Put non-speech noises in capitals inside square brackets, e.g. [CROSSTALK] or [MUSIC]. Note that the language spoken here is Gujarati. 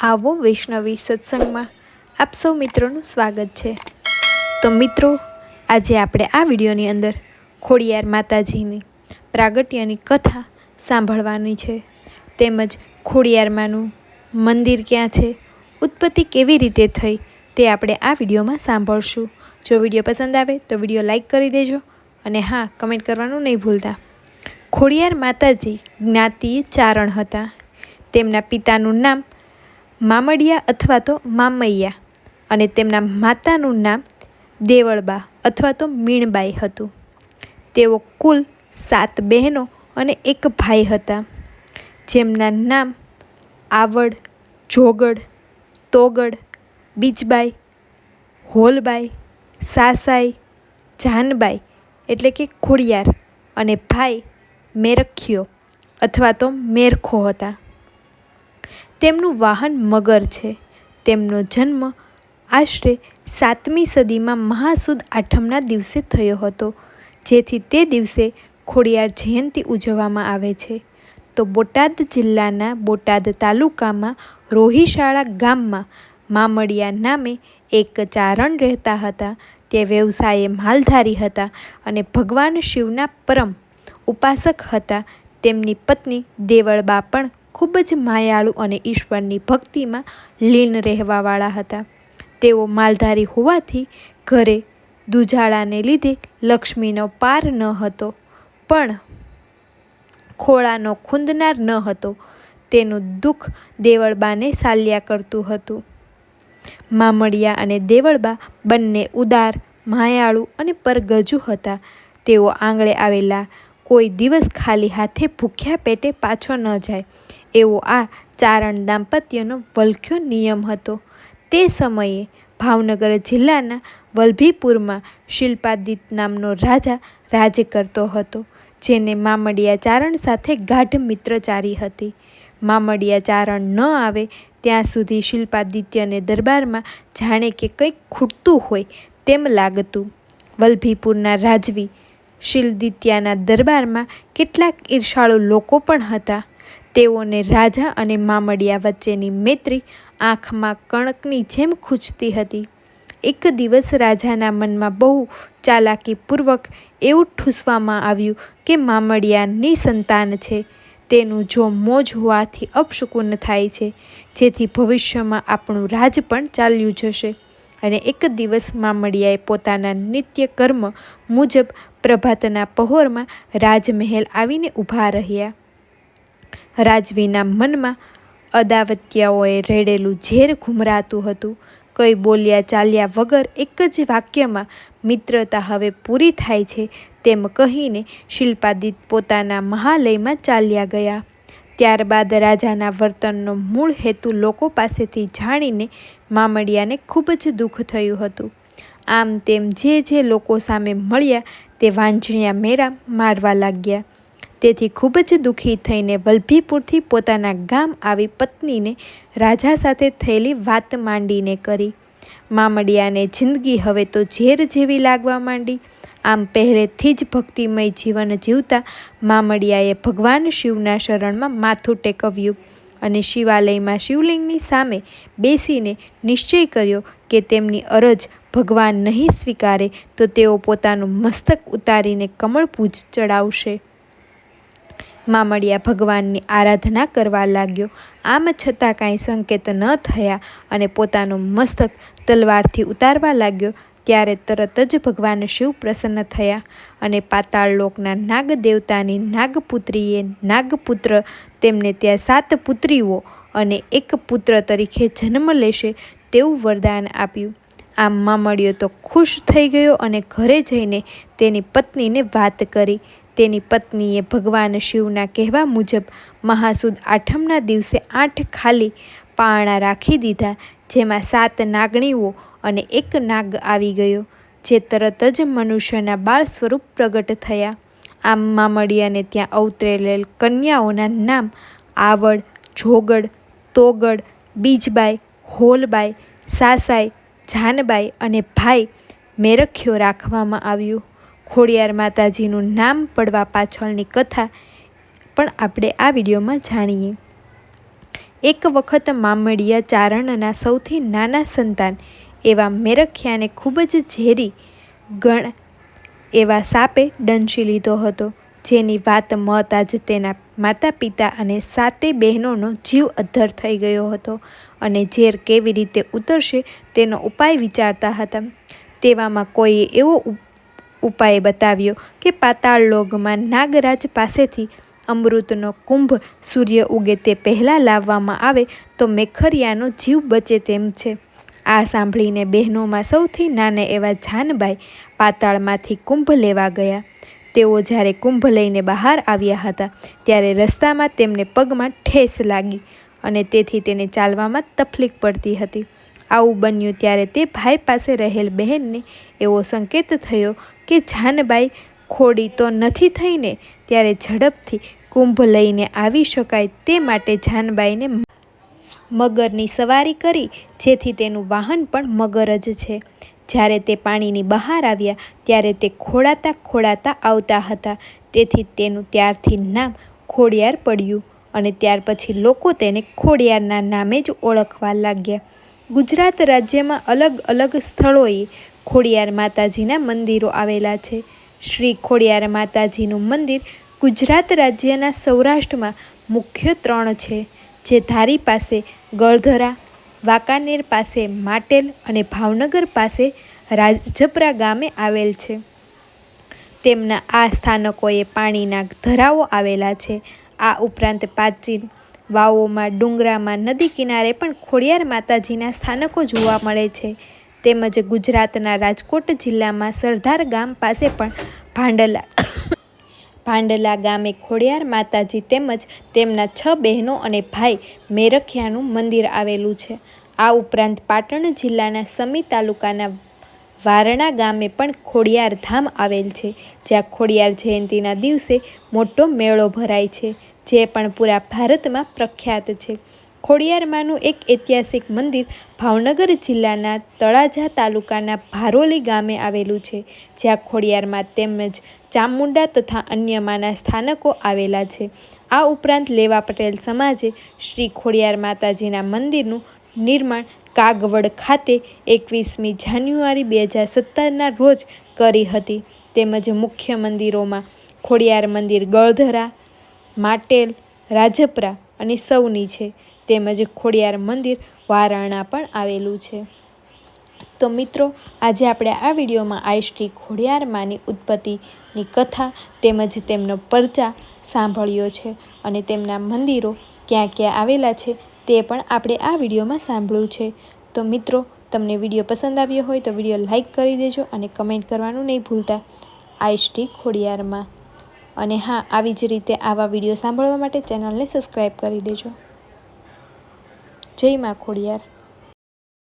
આવો વૈષ્ણવી સત્સંગમાં. આપ સૌ મિત્રોનું સ્વાગત છે. તો મિત્રો, આજે આપણે આ વિડીયોની અંદર ખોડિયાર માતાજીની પ્રાગટ્યની કથા સાંભળવાની છે. તેમજ ખોડિયારમાંનું મંદિર ક્યાં છે, ઉત્પત્તિ કેવી રીતે થઈ તે આપણે આ વિડીયોમાં સાંભળશું. જો વીડિયો પસંદ આવે તો વીડિયો લાઇક કરી દેજો અને હા, કમેન્ટ કરવાનું નહીં ભૂલતા. ખોડિયાર માતાજી જ્ઞાતિ ચારણ હતા. તેમના પિતાનું નામ મામડિયા અથવા તો મામૈયા અને તેમના માતાનું નામ દેવળબા અથવા તો મીણબાઈ હતું. તેઓ કુલ સાત બહેનો અને એક ભાઈ હતા, જેમના નામ આવડ, જોગડ, તોગડ, બીજબાઈ, હોલબાઈ, સાસાઈ, જાનબાઈ એટલે કે ખોડિયાર અને ભાઈ મેરખિયો અથવા તો મેરખો હતા. તેમનું વાહન મગર છે. તેમનો જન્મ આશરે સાતમી સદીમાં મહાસુદ આઠમના દિવસે થયો હતો, જેથી તે દિવસે ખોડિયાર જયંતી ઉજવવામાં આવે છે. તો બોટાદ જિલ્લાના બોટાદ તાલુકામાં રોહિશાળા ગામમાં મામડિયા નામે એક ચારણ રહેતા હતા. તે વ્યવસાયે માલધારી હતા અને ભગવાન શિવના પરમ ઉપાસક હતા. તેમની પત્ની દેવળબા પણ ખૂબ જ માયાળુ અને ઈશ્વરની ભક્તિમાં લીન રહેવાવાળા હતા. તેઓ માલધારી હોવાથી ઘરે દુજાળાને લીધે લક્ષ્મીનો પાર ન હતો, પણ ખોળાનો ખૂંદનાર ન હતો. તેનું દુઃખ દેવળબાને સાલ્યા કરતું હતું. મામડિયા અને દેવળબા બંને ઉદાર, માયાળુ અને પરગજુ હતા. તેઓ આંગળે આવેલા કોઈ દિવસ ખાલી હાથે ભૂખ્યા પેટે પાછો ન જાય. એવો આ ચારણ દાંપત્યનો વલખ્યો નિયમ હતો. તે સમયે ભાવનગર જિલ્લાના વલભીપુરમાં શિલ્પાદિત નામનો રાજા રાજ કરતો હતો, જેને મામડિયા ચારણ સાથે ગાઢ મિત્રચારી હતી. મામડિયા ચારણ ન આવે ત્યાં સુધી શિલ્પાદિત્યને દરબારમાં જાણે કે કંઈક ખૂટતું હોય તેમ લાગતું. વલભીપુરના રાજવી શિલદિત્યાના દરબારમાં કેટલાક ઈર્ષાળુ લોકો પણ હતા. તેઓને રાજા અને મામડિયા વચ્ચેની મૈત્રી આંખમાં કણકની જેમ ખૂંચતી હતી. એક દિવસ રાજાના મનમાં બહુ ચાલાકીપૂર્વક એવું ઠૂસવામાં આવ્યું કે મામડિયાની સંતાન છે. તેનું જો મોજ હોવાથી અપશુકુન થાય છે. જેથી ભવિષ્યમાં આપણું રાજ પણ ચાલ્યું જશે. અને એક દિવસ મામડિયાએ પોતાના નિત્ય કર્મ મુજબ પ્રભાતના પહોરમાં રાજમહેલ આવીને ઊભા રહ્યા. રાજવીના મનમાં અદાવત્યાઓએ રેડેલું ઝેર ઘુમરાતું હતું. કંઈ બોલ્યા ચાલ્યા વગર એક જ વાક્યમાં મિત્રતા હવે પૂરી થાય છે તેમ કહીને શિલ્પાદિત પોતાના મહાલયમાં ચાલ્યા ગયા. ત્યારબાદ રાજાના વર્તનનો મૂળ હેતુ લોકો પાસેથી જાણીને મામડિયાને ખૂબ જ દુઃખ થયું હતું. આમ તેમ જે જે લોકો સામે મળ્યા તે વાંચણિયા મેળા મારવા લાગ્યા. તેથી ખૂબ જ દુઃખી થઈને વલભીપુરથી પોતાના ગામ આવી પત્નીને રાજા સાથે થયેલી વાત માંડીને કરી. મામડિયાને જિંદગી હવે તો ઝેર જેવી લાગવા માંડી. આમ પહેલેથી જ ભક્તિમય જીવન જીવતા મામડિયાએ ભગવાન શિવના શરણમાં માથું ટેકવ્યું અને શિવાલયમાં શિવલિંગની સામે બેસીને નિશ્ચય કર્યો કે તેમની અરજ ભગવાન નહીં સ્વીકારે તો તેઓ પોતાનું મસ્તક ઉતારીને કમળ પૂજ ચડાવશે. મામડિયા ભગવાનની આરાધના કરવા લાગ્યો. આમ છતાં કાંઈ સંકેત ન થયા અને પોતાનું મસ્તક તલવારથી ઉતારવા લાગ્યો, ત્યારે તરત જ ભગવાન શિવ પ્રસન્ન થયા અને પાતાળ લોકના નાગ દેવતાની નાગપુત્રીએ નાગપુત્ર, તેમને ત્યાં સાત પુત્રીઓ અને એક પુત્ર તરીકે જન્મ લેશે તેવું વરદાન આપ્યું. આમ મામડિયો તો ખુશ થઈ ગયો અને ઘરે જઈને તેની પત્નીને વાત કરી. તેની પત્નીએ ભગવાન શિવના કહેવા મુજબ મહાસુદ આઠમના દિવસે આઠ ખાલી પારણા રાખી દીધા, જેમાં સાત નાગણીઓ અને એક નાગ આવી ગયો, જે તરત જ મનુષ્યના બાળ સ્વરૂપ પ્રગટ થયા. આમ મામડિયાને ત્યાં અવતરેલ કન્યાઓના નામ આવડ, જોગડ, તોગડ, બીજબાઈ, હોલબાઈ, સાસાઈ, જાનબાઈ અને ભાઈ મેરખ્યો રાખવામાં આવ્યું. ખોડિયાર માતાજીનું નામ પડવા પાછળની કથા પણ આપણે આ વિડીયોમાં જાણીએ. એક વખત મામડિયા ચારણના સૌથી નાના સંતાન એવા મેરખ્યાને ખૂબ જ ઝેરી ગણ એવા સાપે દંશી લીધો હતો, જેની વાત મત જ તેના માતા પિતા અને સાતે બહેનોનો જીવ અદ્ધર થઈ ગયો હતો અને ઝેર કેવી રીતે ઉતરશે તેનો ઉપાય વિચારતા હતા. તેવામાં કોઈએ એવો ઉપાય બતાવ્યો કે પાતાળ લોગમાં નાગરાજ પાસેથી અમૃતનો કુંભ સૂર્ય ઉગે તે પહેલાં લાવવામાં આવે તો મેખરિયાનો જીવ બચે તેમ છે. આ સાંભળીને બહેનોમાં સૌથી નાના એવા જાનબાઈ પાતાળમાંથી કુંભ લેવા ગયા. તેઓ જ્યારે કુંભ લઈને બહાર આવ્યા હતા ત્યારે રસ્તામાં તેમને પગમાં ઠેસ લાગી અને તેથી તેને ચાલવામાં તકલીફ પડતી હતી. આવું બન્યું ત્યારે તે ભાઈ પાસે રહેલ બહેનને એવો સંકેત થયો કે જાનબાઈ ખોડી તો નથી થઈને ત્યારે ઝડપથી કુંભ લઈને આવી શકાય તે માટે જાનબાઈને મગરની સવારી કરી, જેથી તેનું વાહન પણ મગર જ છે. જ્યારે તે પાણીની બહાર આવ્યા, ત્યારે તે ખોળાતા ખોળાતા આવતા હતા. તેથી તેનું ત્યારથી નામ ખોડિયાર પડ્યું અને ત્યાર પછી લોકો તેને ખોડિયારના નામે જ ઓળખવા લાગ્યા. ગુજરાત રાજ્યમાં અલગ અલગ સ્થળોએ ખોડિયાર માતાજીના મંદિરો આવેલા છે. શ્રી ખોડિયાર માતાજીનું મંદિર ગુજરાત રાજ્યના સૌરાષ્ટ્રમાં મુખ્ય ત્રણ છે, જે ધારી પાસે ગળધરા, વાંકાનેર પાસે માટેલ અને ભાવનગર પાસે રાજપરા ગામે આવેલ છે. તેમના આ સ્થાનકોએ પાણીના ધરાવો આવેલા છે. આ ઉપરાંત પ્રાચીન વાવોમાં, ડુંગરામાં, નદી કિનારે પણ ખોડિયાર માતાજીના સ્થાનકો જોવા મળે છે. તેમજ ગુજરાતના રાજકોટ જિલ્લામાં સરદાર ગામ પાસે પણ ભાંડલા [COUGHS] ભાંડલા ગામે ખોડિયાર માતાજી તેમજ તેમના છ બહેનો અને ભાઈ મેરખિયાનું મંદિર આવેલું છે. આ ઉપરાંત પાટણ જિલ્લાના સમી તાલુકાના વારણા ગામે પણ ખોડિયાર ધામ આવેલ છે, જ્યાં ખોડિયાર જયંતિના દિવસે મોટો મેળો ભરાય છે. જે પણ પૂરા ભારતમાં પ્રખ્યાત છે. ખોડિયારમાંનું એક ઐતિહાસિક મંદિર ભાવનગર જિલ્લાના તળાજા તાલુકાના ભારોલી ગામે આવેલું છે, જ્યાં ખોડિયારમાં તેમજ ચામુંડા તથા અન્યમાંના સ્થાનકો આવેલા છે. આ ઉપરાંત લેવા પટેલ સમાજે શ્રી ખોડિયાર માતાજીના મંદિરનું નિર્માણ કાગવડ ખાતે એકવીસમી જાન્યુઆરી બે હજાર સત્તરના રોજ કરી હતી. તેમજ મુખ્ય મંદિરોમાં ખોડિયાર મંદિર ગળધરા માટેલ, રાજપરા અને સૌની છે. તેમજ ખોડિયાર મંદિર વારાણા પણ આવેલું છે. તો મિત્રો, આજે આપણે આ વિડીયોમાં આઈશ્રી ખોડિયારમાંની ઉત્પત્તિની કથા તેમજ તેમનો પરચા સાંભળ્યો છે અને તેમના મંદિરો ક્યાં ક્યાં આવેલા છે તે પણ આપણે આ વિડીયોમાં સાંભળ્યું છે. તો મિત્રો, તમને વીડિયો પસંદ આવ્યો હોય તો વીડિયો લાઇક કરી દેજો અને કમેન્ટ કરવાનું નહીં ભૂલતા. આઈશ્રી ખોડિયારમાં અને હા, આવી જ રીતે આવા વીડિયો સાંભળવા માટે ચેનલને સબસ્ક્રાઈબ કરી દેજો. જય મા ખોડિયાર.